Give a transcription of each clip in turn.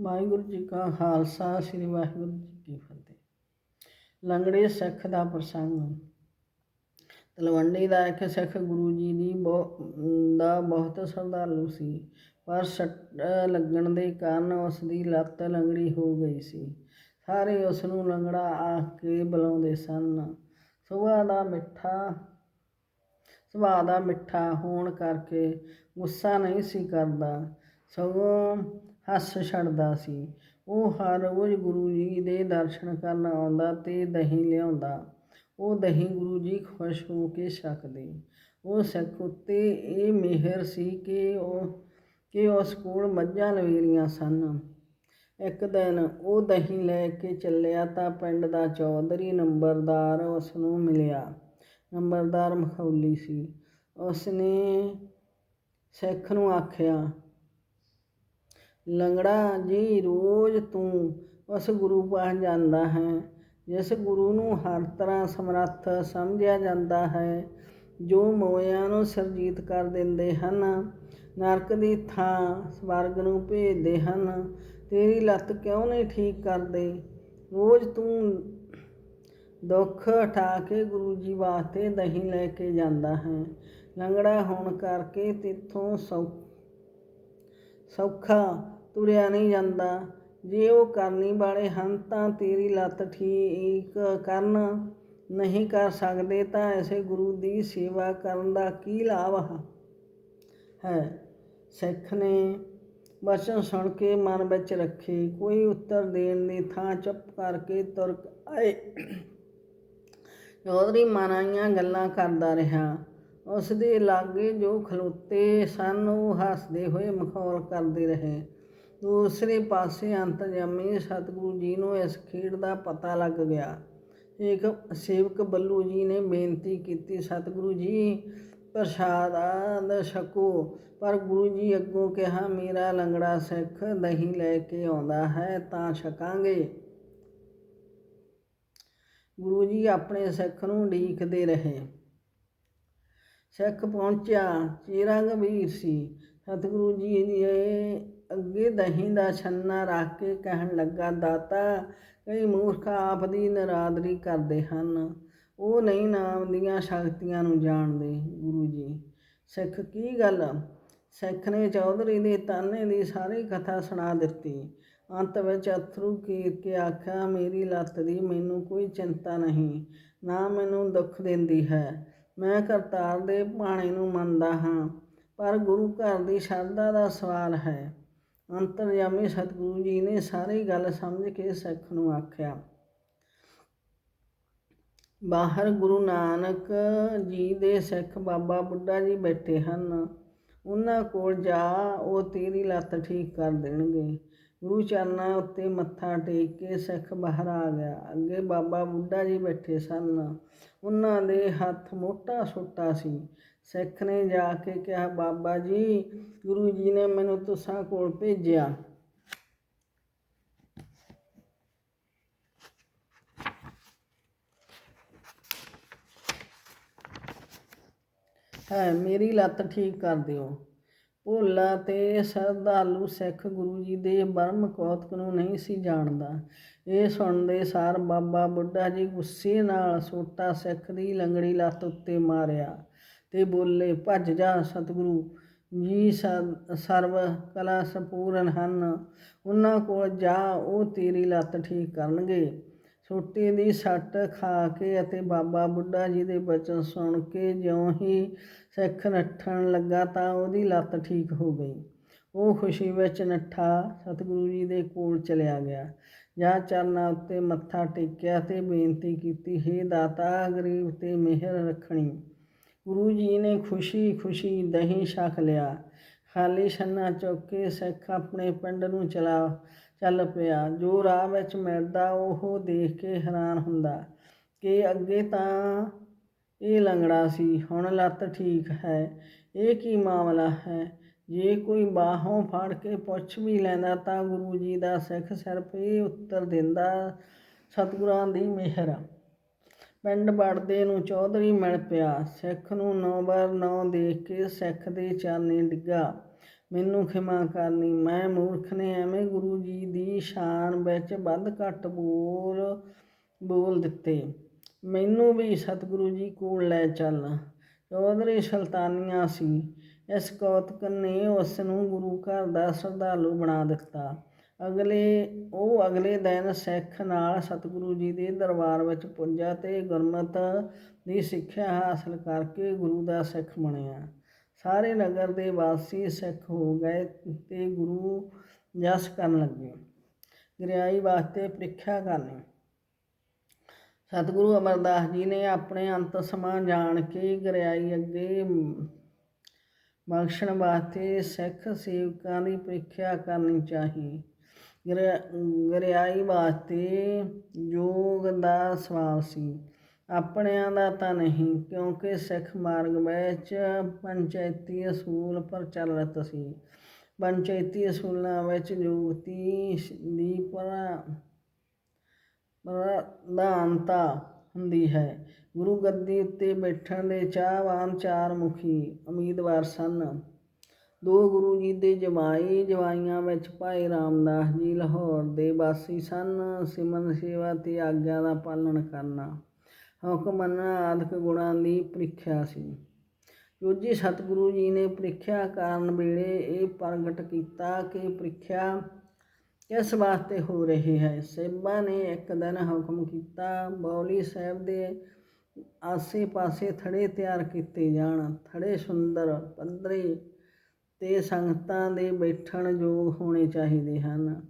ਵਾਹਿਗੁਰੂ ਜੀ ਕਾ ਖਾਲਸਾ, ਸ੍ਰੀ ਵਾਹਿਗੁਰੂ ਜੀ ਕੀ ਫਤਿਹ। ਲੰਗੜੇ ਸਿੱਖ ਦਾ ਪ੍ਰਸੰਗ। ਤਲਵੰਡੀ ਦਾ ਇੱਕ ਸਿੱਖ ਗੁਰੂ ਜੀ ਦੀ ਬਹੁ- ਦਾ ਬਹੁਤ ਸ਼ਰਧਾਲੂ ਸੀ, ਪਰ ਸੱਟ ਲੱਗਣ ਦੇ ਕਾਰਨ ਉਸ ਦੀ ਲੱਤ ਲੰਗੜੀ ਹੋ ਗਈ ਸੀ। ਸਾਰੇ ਉਸ ਨੂੰ ਲੰਗੜਾ ਆਖ ਕੇ ਬੁਲਾਉਂਦੇ ਸਨ। ਸੁਭਾ ਦਾ ਮਿੱਠਾ ਸੁਭਾਅ ਦਾ ਮਿੱਠਾ ਹੋਣ ਕਰਕੇ ਗੁੱਸਾ ਨਹੀਂ ਸੀ ਕਰਦਾ। ਸਗੋਂ ਹੱਸ ਛੱਡਦਾ ਸੀ। ਉਹ ਹਰ ਰੋਜ਼ ਗੁਰੂ ਜੀ ਦੇ ਦਰਸ਼ਨ ਕਰਨ ਆਉਂਦਾ ਤੇ ਦਹੀਂ ਲਿਆਉਂਦਾ। ਉਹ ਦਹੀਂ ਗੁਰੂ ਜੀ ਖੁਸ਼ ਹੋ ਕੇ ਛਕਦੇ। ਉਹ ਸਿੱਖ ਉੱਤੇ ਇਹ ਮਿਹਰ ਸੀ ਕਿ ਉਹ, ਕਿ ਉਸ ਕੋਲ ਮੱਝਾਂ ਲਵੇਰੀਆਂ ਸਨ। ਇੱਕ ਦਿਨ ਉਹ ਦਹੀਂ ਲੈ ਕੇ ਚੱਲਿਆ ਤਾਂ ਪਿੰਡ ਦਾ ਚੌਧਰੀ ਨੰਬਰਦਾਰ ਉਸ ਨੂੰ ਮਿਲਿਆ। ਨੰਬਰਦਾਰ ਮਖੌਲੀ ਸੀ। ਉਸ ਨੇ ਸਿੱਖ ਨੂੰ ਆਖਿਆ ਲੰਗੜਾ ਜੀ ਰੋਜ਼ ਤੂੰ ਉਸ ਗੁਰੂ ਪਾਸ ਜਾਂਦਾ ਹੈ, ਜਿਸ ਗੁਰੂ ਨੂੰ ਹਰ ਤਰ੍ਹਾਂ ਸਮਰੱਥ ਸਮਝਿਆ ਜਾਂਦਾ ਹੈ, ਜੋ ਮੋਇਆਂ ਨੂੰ ਸਰਜੀਤ ਕਰ ਦਿੰਦੇ ਹਨ, ਨਰਕ ਦੀ ਥਾਂ ਸਵਰਗ ਨੂੰ ਭੇਜਦੇ ਹਨ, ਤੇਰੀ ਲੱਤ ਕਿਉਂ ਨਹੀਂ ਠੀਕ ਕਰਦੇ? ਰੋਜ਼ ਤੂੰ ਦੁੱਖ ਉਠਾ ਕੇ ਗੁਰੂ ਜੀ ਵਾਸਤੇ ਦਹੀਂ ਲੈ ਕੇ ਜਾਂਦਾ ਹੈ। ਲੰਗੜਾ ਹੋਣ ਕਰਕੇ ਤਿੱਥੋਂ ਸੌ, ਸੌਖਾ ਤੁਰਿਆ ਨਹੀਂ ਜਾਂਦਾ। ਜੇ ਉਹ ਕਰਨੀ ਵਾਲੇ ਹਨ ਤਾਂ ਤੇਰੀ ਲੱਤ ਠੀਕ ਕਰਨ ਨਹੀਂ ਕਰ ਸਕਦੇ ਤਾਂ ਐਸੇ ਗੁਰੂ ਦੀ ਸੇਵਾ ਕਰਨ ਦਾ ਕੀ ਲਾਭ ਹੈ। ਸਿੱਖ ਨੇ ਬਚਨ ਸੁਣ ਕੇ ਮਨ ਵਿੱਚ ਰੱਖੇ, ਕੋਈ ਉੱਤਰ ਦੇਣ ਦੀ ਥਾਂ ਚੁੱਪ ਕਰਕੇ ਤੁਰ ਆਏ। ਚੌਧਰੀ ਮਨਾਈਆਂ ਗੱਲਾਂ ਕਰਦਾ ਰਿਹਾ। ਉਸ ਦੇ ਲਾਗੇ ਜੋ ਖਲੋਤੇ ਸਨ, ਉਹ ਹੱਸਦੇ ਹੋਏ ਮਖੌਲ ਕਰਦੇ ਰਹੇ। ਦੂਸਰੇ ਪਾਸੇ ਅੰਤਰਜਾਮੀ ਸਤਿਗੁਰੂ ਜੀ ਨੂੰ ਇਸ ਖੇਡ ਦਾ ਪਤਾ ਲੱਗ ਗਿਆ। ਇੱਕ ਸੇਵਕ ਬੱਲੂ ਜੀ ਨੇ ਬੇਨਤੀ ਕੀਤੀ, ਸਤਿਗੁਰੂ ਜੀ, ਪ੍ਰਸ਼ਾਦ ਛਕੋ। ਪਰ ਗੁਰੂ ਜੀ ਅੱਗੋਂ ਕਿਹਾ, ਮੇਰਾ ਲੰਗੜਾ ਸਿੱਖ ਦਹੀਂ ਲੈ ਕੇ ਆਉਂਦਾ ਹੈ, ਤਾਂ ਛਕਾਂਗੇ। ਗੁਰੂ ਜੀ ਆਪਣੇ ਸਿੱਖ ਨੂੰ ਢੀਕਦੇ ਰਹੇ। ਸਿੱਖ ਪਹੁੰਚਿਆ ਚਿਹਰਾ ਗੰਭੀਰ ਸੀ। ਸਤਿਗੁਰੂ ਜੀ ਦੇ ਅੱਗੇ ਦਹੀਂ ਦਾ ਛੰਨਾ ਰੱਖ ਕੇ ਕਹਿਣ ਲੱਗਾ, ਦਾਤਾ, ਕਈ ਮੂਰਖ ਆਪ ਦੀ ਨਰਾਦਰੀ ਕਰਦੇ ਹਨ। ਉਹ ਨਹੀਂ ਨਾਮ ਦੀਆਂ ਸ਼ਕਤੀਆਂ ਨੂੰ ਜਾਣਦੇ। ਗੁਰੂ ਜੀ, ਸਿੱਖ ਕੀ ਗੱਲ? ਸਿੱਖ ਨੇ ਚੌਧਰੀ ਦੇ ਤਾਨੇ ਦੀ ਸਾਰੀ ਕਥਾ ਸੁਣਾ ਦਿੱਤੀ। ਅੰਤ ਵਿੱਚ ਅਥਰੂ ਕੀਰ ਕੇ ਆਖਿਆ, ਮੇਰੀ ਲੱਤ ਦੀ ਮੈਨੂੰ ਕੋਈ ਚਿੰਤਾ ਨਹੀਂ, ਨਾ ਮੈਨੂੰ ਦੁੱਖ ਦਿੰਦੀ ਹੈ। ਮੈਂ ਕਰਤਾਰ ਦੇ ਭਾਣੇ ਨੂੰ ਮੰਨਦਾ ਹਾਂ, ਪਰ ਗੁਰੂ ਘਰ ਦੀ ਸ਼ਰਧਾ ਦਾ ਸਵਾਲ ਹੈ। ਅੰਤਰਜਾਮੀ ਸਤਿਗੁਰੂ ਜੀ ਨੇ ਸਾਰੀ ਗੱਲ ਸਮਝ ਕੇ ਸਿੱਖ ਨੂੰ ਆਖਿਆ। ਬਾਹਰ ਗੁਰੂ ਨਾਨਕ ਜੀ ਦੇ ਸਿੱਖ ਬਾਬਾ ਬੁੱਢਾ ਜੀ ਬੈਠੇ ਹਨ। ਉਹਨਾਂ ਕੋਲ ਜਾ, ਉਹ ਤੇਰੀ ਲੱਤ ਠੀਕ ਕਰ ਦੇਣਗੇ। ਗੁਰੂ ਚਰਨਾਂ ਉੱਤੇ ਮੱਥਾ ਟੇਕ ਕੇ ਸਿੱਖ ਬਾਹਰ ਆ ਗਿਆ। ਅੱਗੇ ਬਾਬਾ ਬੁੱਢਾ ਜੀ ਬੈਠੇ ਸਨ। ਉਹਨਾਂ ਦੇ ਹੱਥ ਮੋਟਾ ਛੋਟਾ ਸੀ। ਸਿੱਖ ਨੇ ਜਾ ਕੇ ਕਿਹਾ, ਬਾਬਾ ਜੀ, ਗੁਰੂ ਜੀ ਨੇ ਮੈਨੂੰ ਤੁਸਾਂ ਕੋਲ ਭੇਜਿਆ। ਹੈ, ਮੇਰੀ ਲੱਤ ਠੀਕ ਕਰ ਦਿਓ। ਭੋਲਾ ਤੇ ਸ਼ਰਧਾਲੂ ਸਿੱਖ ਗੁਰੂ ਜੀ ਦੇ ਬਰਮ ਕੌਤਕ ਨੂੰ ਨਹੀਂ ਸੀ ਜਾਣਦਾ। ਇਹ ਸੁਣਦੇ ਸਾਰ ਬਾਬਾ ਬੁੱਢਾ ਜੀ ਗੁੱਸੇ ਨਾਲ ਸੋਟਾ ਸਿੱਖ ਦੀ ਲੰਗੜੀ ਲੱਤ ਉੱਤੇ ਮਾਰਿਆ। ਤੇ ਬੋਲੇ, ਭੱਜ ਜਾ ਸਤਿਗੁਰੂ, ਜੀ ਸਰਵ ਕਲਾ ਸੰਪੂਰਨ ਹਨ। ਉਹਨਾਂ ਕੋਲ ਜਾ, ਉਹ ਤੇਰੀ ਲੱਤ ਠੀਕ ਕਰਨਗੇ। ਛੋਟੇ ਦੀ ਸੱਟ ਖਾ ਕੇ ਅਤੇ ਬਾਬਾ ਬੁੱਢਾ ਜੀ ਦੇ ਬਚਨ ਸੁਣ ਕੇ ਜਿਉਂ ਹੀ ਸਿੱਖ ਨੱਠਣ ਲੱਗਾ ਤਾਂ ਉਹਦੀ ਲੱਤ ਠੀਕ ਹੋ ਗਈ। ਉਹ ਖੁਸ਼ੀ ਵਿੱਚ ਨੱਠਾ, ਸਤਿਗੁਰੂ ਜੀ ਦੇ ਕੋਲ ਚਲਿਆ ਗਿਆ। ਜਾਂ ਚਰਨਾਂ ਉੱਤੇ ਮੱਥਾ ਟੇਕਿਆ ਤੇ ਬੇਨਤੀ ਕੀਤੀ, ਹੇ ਦਾਤਾ, ਗਰੀਬ ਤੇ ਮਿਹਰ ਰੱਖਣੀ। ਗੁਰੂ ਜੀ ਨੇ ਖੁਸ਼ੀ ਖੁਸ਼ੀ ਦਹੀਂ ਛਕ ਲਿਆ। ਖਾਲੀ ਛੰਨਾ ਚੁੱਕ ਕੇ ਸਿੱਖ ਆਪਣੇ ਪਿੰਡ ਨੂੰ ਚਲਾ ਚੱਲ ਪਿਆ। ਜੋ ਰਾਹ ਵਿੱਚ ਮਿਲਦਾ, ਉਹ ਦੇਖ ਕੇ ਹੈਰਾਨ ਹੁੰਦਾ ਕਿ ਅੱਗੇ ਤਾਂ ਇਹ ਲੰਗੜਾ ਸੀ, ਹੁਣ ਲੱਤ ਠੀਕ ਹੈ। ਇਹ ਕੀ ਮਾਮਲਾ ਹੈ? ਜੇ ਕੋਈ ਬਾਹੋਂ ਫੜ ਕੇ ਪੁੱਛ ਵੀ ਲੈਂਦਾ ਤਾਂ ਗੁਰੂ ਜੀ ਦਾ ਸਿੱਖ ਸਿਰਫ ਇਹ ਉੱਤਰ ਦਿੰਦਾ, ਸਤਿਗੁਰਾਂ ਦੀ ਮਿਹਰ। ਪਿੰਡ ਵੜਦੇ ਨੂੰ ਚੌਧਰੀ ਮਿਲ ਪਿਆ। ਸਿੱਖ ਨੂੰ ਨੌ ਵਾਰ ਨੌ ਦੇਖ ਕੇ ਸਿੱਖ ਦੇ ਚਾਨੇ ਡਿੱਗਾ। ਮੈਨੂੰ ਖਿਮਾ ਕਰਨੀ, ਮੈਂ ਮੂਰਖ ਨੇ, ਐਵੇਂ ਗੁਰੂ ਜੀ ਦੀ ਸ਼ਾਨ ਵਿੱਚ ਵੱਧ ਘੱਟ ਬੋਲ ਬੋਲ ਦਿੱਤੇ। ਮੈਨੂੰ ਵੀ ਸਤਿਗੁਰੂ ਜੀ ਕੋਲ ਲੈ ਚੱਲ। ਚੌਧਰੀ ਸੁਲਤਾਨੀਆ ਸੀ। ਇਸ ਕੌਤਕ ਨੇ ਉਸ ਨੂੰ ਗੁਰੂ ਘਰ ਦਾ ਸ਼ਰਧਾਲੂ ਬਣਾ ਦਿੱਤਾ। ਅਗਲੇ, ਉਹ ਅਗਲੇ ਦਿਨ ਸਿੱਖ ਨਾਲ ਸਤਿਗੁਰੂ ਜੀ ਦੇ ਦਰਬਾਰ ਵਿੱਚ ਪੁੱਜਾ ਤੇ ਗੁਰਮਤ ਦੀ ਸਿੱਖਿਆ ਹਾਸਲ ਕਰਕੇ ਗੁਰੂ ਦਾ ਸਿੱਖ ਬਣਿਆ। ਸਾਰੇ ਨਗਰ ਦੇ ਵਾਸੀ ਸਿੱਖ ਹੋ ਗਏ ਤੇ ਗੁਰੂ ਜਸ ਕਰਨ ਲੱਗੇ। ਗ੍ਰਿਆਈ ਵਾਸਤੇ ਪ੍ਰੀਖਿਆ ਕਰਨੀ। ਸਤਿਗੁਰੂ ਅਮਰਦਾਸ ਜੀ ਨੇ ਆਪਣੇ ਅੰਤ ਸਮਾਂ ਜਾਣ ਕੇ ਗ੍ਰਿਆਈ ਅੱਗੇ ਬਖਸ਼ਣ ਵਾਸਤੇ ਸਿੱਖ ਸੇਵਕਾਂ ਦੀ ਪ੍ਰੀਖਿਆ ਕਰਨੀ ਚਾਹੀ। ਗਰਿਆ ਗਰਿਆਈ ਵਾਸਤੇ ਯੋਗ ਦਾ ਸਵਾਲ ਸੀ। ਆਪਣਿਆਂ ਦਾ ਤਾਂ ਨਹੀਂ, ਕਿਉਂਕਿ ਸਿੱਖ ਮਾਰਗ ਵਿੱਚ ਪੰਚਾਇਤੀ ਅਸੂਲ ਪ੍ਰਚਲਿਤ ਸੀ। ਪੰਚਾਇਤੀ ਅਸੂਲਾਂ ਵਿੱਚ ਯੋਗਤੀ ਦੀ ਪਰ, ਪ੍ਰਧਾਨਤਾ ਹੁੰਦੀ ਹੈ। ਗੁਰੂ ਗੱਦੀ ਉੱਤੇ ਬੈਠਣ ਦੇ ਚਾਹਵਾਨ ਚਾਰ ਮੁਖੀ ਉਮੀਦਵਾਰ ਸਨ। ਦੋ ਗੁਰੂ ਜੀ ਦੇ ਜਮਾਈ ਜਵਾਈਆਂ ਵਿੱਚ ਭਾਈ ਰਾਮਦਾਸ ਜੀ ਲਾਹੌਰ ਦੇ ਵਾਸੀ ਸਨ। ਸਿਮਰਨ ਸੇਵਾ ਤੇ ਆਗਿਆ ਦਾ ਪਾਲਣ ਕਰਨਾ। ਹੁਕਮ ਮੰਨਣਾ ਆਦਿਕ ਗੁਣਾਂ ਦੀ ਪ੍ਰੀਖਿਆ ਸੀ। ਜੋਜੀ ਸਤਿਗੁਰੂ ਜੀ ਨੇ ਪ੍ਰੀਖਿਆ ਕਰਨ ਵੇਲੇ ਇਹ ਪ੍ਰਗਟ ਕੀਤਾ ਕਿ ਪ੍ਰੀਖਿਆ ਕਿਸ ਵਾਸਤੇ ਹੋ ਰਹੀ ਹੈ। ਸੇਬਾ ਨੇ ਇੱਕ ਦਿਨ ਹੁਕਮ ਕੀਤਾ, ਬੌਲੀ ਸਾਹਿਬ ਦੇ ਆਸੇ-ਪਾਸੇ ਥੜੇ ਤਿਆਰ ਕੀਤੇ ਜਾਣ। ਥੜੇ ਸੁੰਦਰ, ਪੰਦਰੇ ਤੇ ਸੰਗਤਾਂ ਦੇ ਬੈਠਣ ਯੋਗ ਹੋਣੇ ਚਾਹੀਦੇ ਹਨ।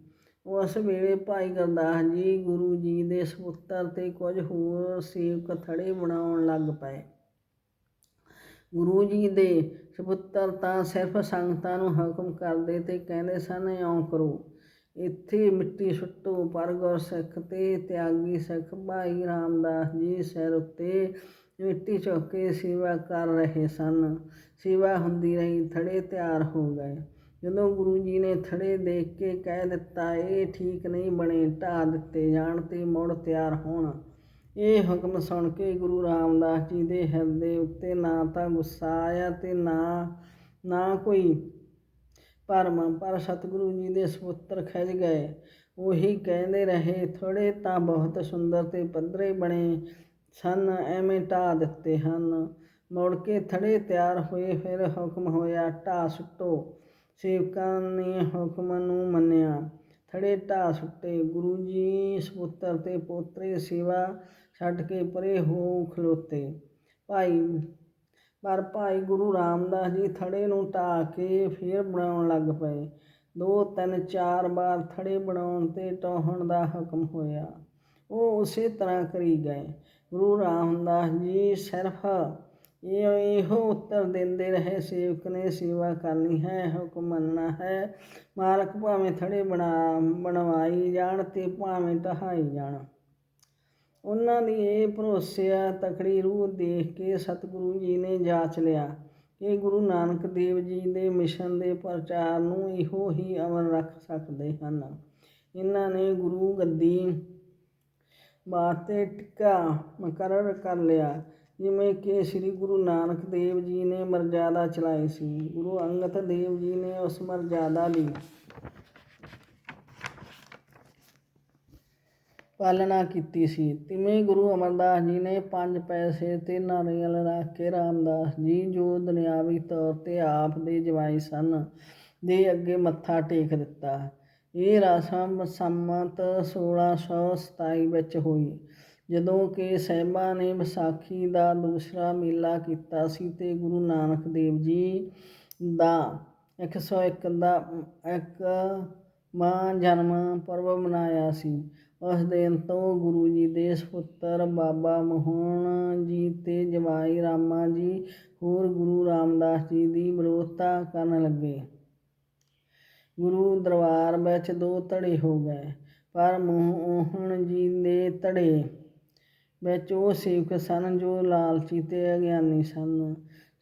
ਉਸ ਵੇਲੇ ਭਾਈ ਗੁਰਦਾਸ ਜੀ, ਗੁਰੂ ਜੀ ਦੇ ਸਪੁੱਤਰ ਤੇ ਕੁਝ ਹੋਰ ਸੇਵਕ ਥੜੇ ਬਣਾਉਣ ਲੱਗ ਪਏ। ਗੁਰੂ ਜੀ ਦੇ ਸਪੁੱਤਰ ਤਾਂ ਸਿਰਫ ਸੰਗਤਾਂ ਨੂੰ ਹੁਕਮ ਕਰਦੇ ਤੇ ਕਹਿੰਦੇ ਸਨ, ਇਉਂ ਕਰੋ। ਇੱਥੇ ਮਿੱਟੀ ਸੁੱਟੋ ਪਰ ਗੁਰਸਿੱਖ ਤੇ ਤਿਆਗੀ ਸਿੱਖ। ਭਾਈ ਰਾਮਦਾਸ ਜੀ ਸਿਰ ਉੱਤੇ ਮਿੱਟੀ ਚੁੱਕ ਕੇ ਸੇਵਾ ਕਰ ਰਹੇ ਸਨ। ਸੇਵਾ ਹੁੰਦੀ ਰਹੀ, ਥੜੇ ਤਿਆਰ ਹੋ ਗਏ। ਜਦੋਂ ਗੁਰੂ ਜੀ ਨੇ ਥੜੇ ਦੇਖ ਕੇ ਕਹਿ ਦਿੱਤਾ, ਇਹ ਠੀਕ ਨਹੀਂ ਬਣੇ, ਢਾਹ ਦਿੱਤੇ ਜਾਣ ਤੇ ਮੁੜ ਤਿਆਰ ਹੋਣ। ਇਹ ਹੁਕਮ ਸੁਣ ਕੇ ਗੁਰੂ ਰਾਮਦਾਸ ਜੀ ਦੇ ਹਿਰਦੇ ਉੱਤੇ ਨਾ ਤਾਂ ਗੁੱਸਾ ਆਇਆ ਤੇ ਨਾ ਨਾ ਕੋਈ ਭਰਮ, ਪਰ ਸਤਿਗੁਰੂ ਜੀ ਦੇ ਸਪੁੱਤਰ ਖਿੱਚ ਗਏ। ਉਹੀ ਕਹਿੰਦੇ ਰਹੇ, ਥੋੜੇ ਤਾਂ ਬਹੁਤ ਸੁੰਦਰ ਤੇ ਪੱਧਰੇ ਬਣੇ ਸਨ ਐਵੇਂ ਢਾਹ ਦਿੱਤੇ ਹਨ। ਮੁੜ ਕੇ ਥੜੇ ਤਿਆਰ ਹੋਏ, ਫਿਰ ਹੁਕਮ ਹੋਇਆ ਢਾਹ ਸੁੱਟੋ। ਸੇਵਕਾਂ ਨੇ ਹੁਕਮ ਨੂੰ ਮੰਨਿਆ। ਥੜੇ ਢਾਹ ਸੁੱਟੇ। ਗੁਰੂ ਜੀ ਸਪੁੱਤਰ ਤੇ ਪੋਤਰੇ ਸੇਵਾ ਛੱਡ ਕੇ ਪਰੇ ਹੋ ਖਲੋਤੇ। ਭਾਈ, ਪਰ ਭਾਈ ਗੁਰੂ ਰਾਮਦਾਸ ਜੀ ਥੜੇ ਨੂੰ ਢਾਹ ਕੇ ਫੇਰ ਬਣਾਉਣ ਲੱਗ ਪਏ। ਦੋ, ਤਿੰਨ, ਚਾਰ ਵਾਰ ਥੜੇ ਬਣਾਉਣ ਤੇ ਟੋਹਣ ਦਾ ਹੁਕਮ ਹੋਇਆ। ਉਹ ਉਸੇ ਤਰ੍ਹਾਂ ਕਰੀ ਗਏ। ਗੁਰੂ ਰਾਮਦਾਸ ਜੀ ਸਿਰਫ ਇਹ ਇਹੋ ਉੱਤਰ ਦਿੰਦੇ ਰਹੇ, ਸੇਵਕ ਨੇ ਸੇਵਾ ਕਰਨੀ ਹੈ, ਹੁਕਮ ਮੰਨਣਾ ਹੈ। ਮਾਲਕ ਭਾਵੇਂ ਥੜੇ ਬਣਾ, ਬਣਵਾਈ ਜਾਣ ਤੇ ਭਾਵੇਂ ਢਹਾਈ ਜਾਣ। ਉਹਨਾਂ ਦੀ ਇਹ ਭਰੋਸਿਆ ਤਕੜੀ ਰੂਹ ਦੇਖ ਕੇ ਸਤਿਗੁਰੂ ਜੀ ਨੇ ਜਾਂਚ ਲਿਆ ਕਿ ਗੁਰੂ ਨਾਨਕ ਦੇਵ ਜੀ ਦੇ ਮਿਸ਼ਨ ਦੇ ਪ੍ਰਚਾਰ ਨੂੰ ਇਹੋ ਹੀ ਅਮਰ ਰੱਖ ਸਕਦੇ ਹਨ। ਇਹਨਾਂ ਨੇ ਗੁਰੂ ਗੱਦੀ ਵਾਸਤੇ ਟਿੱਕਾ ਮੁਕਰਰ ਕਰ ਲਿਆ। ਜਿਵੇਂ ਕਿ ਸ੍ਰੀ ਗੁਰੂ ਨਾਨਕ ਦੇਵ ਜੀ ਨੇ ਮਰਜ਼ਾਦਾ ਚਲਾਈ ਸੀ, ਗੁਰੂ ਅੰਗਦ ਦੇਵ ਜੀ ਨੇ ਉਸ ਮਰਜ਼ਾਦਾ ਦੀ ਪਾਲਣਾ ਕੀਤੀ ਸੀ। ਤਿਵੇਂ ਗੁਰੂ ਅਮਰਦਾਸ ਜੀ ਨੇ ਪੰਜ ਪੈਸੇ ਤੇ ਨਾਰੀਅਲ ਰੱਖ ਕੇ ਰਾਮਦਾਸ ਜੀ, ਜੋ ਦੁਨਿਆਵੀ ਤੌਰ ਤੇ ਆਪ ਦੇ ਜਵਾਈ ਸਨ, ਦੇ ਅੱਗੇ ਮੱਥਾ ਟੇਕ ਦਿੱਤਾ। ਇਹ ਰਸਮ ਸੰਮਤ 1627 ਵਿੱਚ ਹੋਈ। ਜਦੋਂ ਕਿ ਸਾਹਿਬਾਂ ਨੇ ਵਿਸਾਖੀ ਦਾ ਦੂਸਰਾ ਮੇਲਾ ਕੀਤਾ ਸੀ ਤੇ ਗੁਰੂ ਨਾਨਕ ਦੇਵ ਜੀ ਦਾ 101 ਦਾ, ਇੱਕ ਮਾਂ ਜਨਮ ਪਰਵ ਮਨਾਇਆ ਸੀ। ਉਸ ਦਿਨ ਤੋਂ ਗੁਰੂ ਜੀ ਦੇ ਸੁਪੁੱਤਰ ਬਾਬਾ ਮੋਹਨ ਜੀ ਤੇ ਜਵਾਈ ਰਾਮਾ ਜੀ ਹੋਰ ਗੁਰੂ ਰਾਮਦਾਸ ਜੀ ਦੀ ਵਿਰੋਧਤਾ ਕਰਨ ਲੱਗੇ। ਗੁਰੂ ਦਰਬਾਰ ਵਿੱਚ ਦੋ ਧੜੇ ਹੋ ਗਏ, ਪਰ ਮੋਹਨ ਜੀ ਦੇ ਧੜੇ ਵਿੱਚ ਉਹ ਸੇਵਕ ਸਨ ਜੋ ਲਾਲਚੀ ਤੇ ਅਗਿਆਨੀ ਸਨ।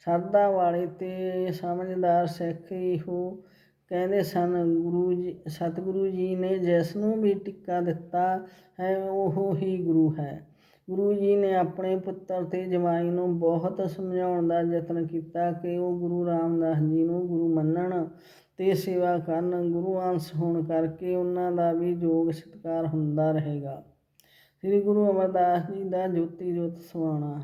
ਸਰਦਾ ਵਾਲੇ ਤੇ ਸਮਝਦਾਰ ਸਿੱਖ ਇਹੋ ਕਹਿੰਦੇ ਸਨ, ਗੁਰੂ ਜੀ, ਸਤਿਗੁਰੂ ਜੀ ਨੇ ਜਿਸ ਨੂੰ ਵੀ ਟਿੱਕਾ ਦਿੱਤਾ ਹੈ, ਉਹ ਹੀ ਗੁਰੂ ਹੈ। ਗੁਰੂ ਜੀ ਨੇ ਆਪਣੇ ਪੁੱਤਰ ਤੇ ਜਵਾਈ ਨੂੰ ਬਹੁਤ ਸਮਝਾਉਣ ਦਾ ਯਤਨ ਕੀਤਾ ਕਿ ਉਹ ਗੁਰੂ ਰਾਮਦਾਸ ਜੀ ਨੂੰ ਗੁਰੂ ਮੰਨਣ। ਅਤੇ ਸੇਵਾ ਕਰਨ ਗੁਰੂ ਅੰਸ਼ ਹੋਣ ਕਰਕੇ ਉਹਨਾਂ ਦਾ ਵੀ ਯੋਗ ਸਤਿਕਾਰ ਹੁੰਦਾ ਰਹੇਗਾ। ਸ੍ਰੀ ਗੁਰੂ ਅਮਰਦਾਸ ਜੀ ਦਾ ਜੋਤੀ ਜੋਤ ਸਮਾਉਣਾ